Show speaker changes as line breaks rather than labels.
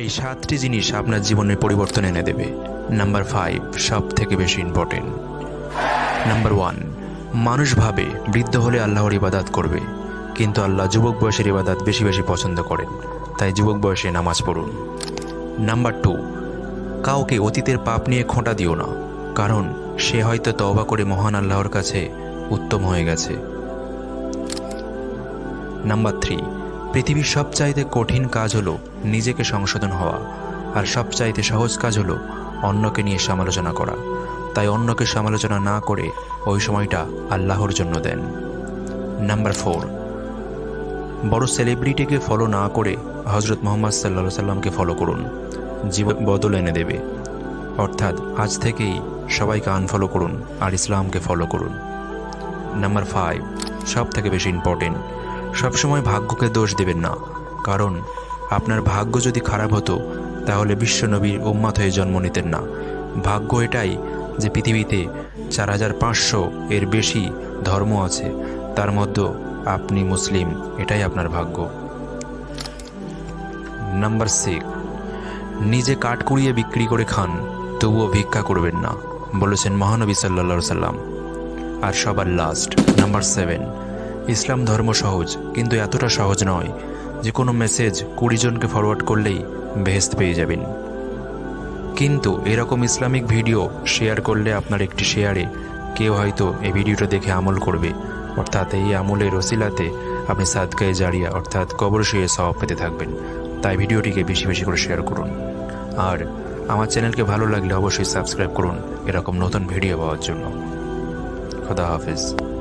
এই সাতটি জিনিস আপনার জীবনের পরিবর্তন এনে দেবে। নাম্বার ফাইভ সব থেকে বেশি ইম্পর্টেন্ট নাম্বার ওয়ান মানুষ ভাবে বৃদ্ধ হলে আল্লাহর ইবাদাত করবে, কিন্তু আল্লাহ যুবক বয়সের ইবাদাত বেশি বেশি পছন্দ করেন, তাই যুবক বয়সে নামাজ পড়ুন। নাম্বার টু কাউকে অতীতের পাপ নিয়ে খোঁটা দিও না, কারণ সে হয়তো তবা করে মহান আল্লাহর কাছে উত্তম হয়ে গেছে। নাম্বার থ্রি পৃথিবীর সবচাইতে কঠিন কাজ হলো নিজেকে সংশোধন হওয়া, আর সবচাইতে সহজ কাজ হলো অন্যকে নিয়ে সমালোচনা করা। তাই অন্যকে সমালোচনা না করে ওই সময়টা আল্লাহর জন্য দেন। Number four. বড় সেলিব্রিটিকে ফলো না করে হজরত মোহাম্মদ সাল্লা সাল্লামকে ফলো করুন। জীবন বদল এনে দেবে। অর্থাৎ আজ থেকেই সবাইকে আনফলো করুন আর ইসলামকে ফলো করুন। Number five. সব থেকে বেশি ইম্পর্টেন্ট সবসময় ভাগ্যকে দোষ দেবেন না। কারণ, আপনার ভাগ্য যদি খারাপ হতো, তাহলে বিশ্বনবীর উম্মাত হয়ে জন্ম নিতেন না। ভাগ্য এটাই যে পৃথিবীতে চার হাজার পাঁচশো এর বেশি ধর্ম আছে, তার মধ্যে আপনি মুসলিম, এটাই আপনার ভাগ্য। নাম্বার সিক্স নিজে কাঠ কুড়িয়ে বিক্রি করে খান, তবুও ভিক্ষা করবেন না, বলেছেন মহানবী সাল্লা সাল্লাম আর সবার লাস্ট নাম্বার সেভেন ইসলাম ধর্ম সহজ, কিন্তু এতটা সহজ নয় যে কোনো মেসেজ কুড়ি জনকে ফরওয়ার্ড করলেই বেহেস্ত পেয়ে যাবেন। কিন্তু এরকম ইসলামিক ভিডিও শেয়ার করলে আপনার একটি শেয়ারে কেউ হয়তো এই ভিডিওটা দেখে আমল করবে। অর্থাৎ এই আমলের ওসিলাতে আপনি সাদকায়ে জারিয়া, অর্থাৎ কবর শুয়ে সওয়াব পেতে থাকবেন। তাই ভিডিওটিকে বেশি বেশি করে শেয়ার করুন। আর আমার চ্যানেলকে ভালো লাগলে অবশ্যই সাবস্ক্রাইব করুন। এরকম নতুন ভিডিও পাওয়ার জন্য। খোদা হাফেজ।